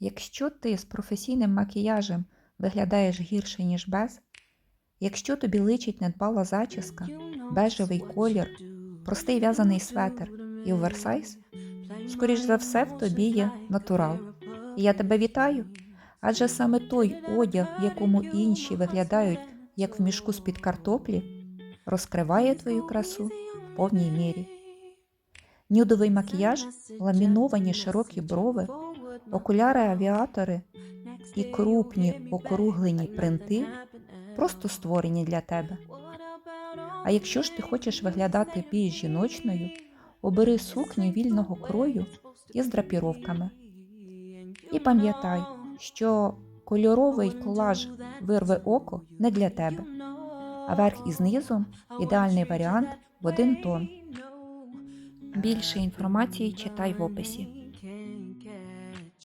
Якщо ти з професійним макіяжем виглядаєш гірше, ніж без, якщо тобі личить недбала зачіска, бежевий колір, простий в'язаний светр і оверсайз, скоріш за все в тобі є натурал. І я тебе вітаю. Адже саме той одяг, в якому інші виглядають як в мішку з-під картоплі, розкриває твою красу в повній мірі. Нюдовий макіяж, ламіновані широкі брови, окуляри-авіатори і крупні округлені принти просто створені для тебе. А якщо ж ти хочеш виглядати більш жіночною, обери сукню вільного крою із драпіровками. І пам'ятай, що кольоровий колаж вирве око не для тебе, а верх із низом ідеальний варіант в один тон. Більше інформації читай в описі.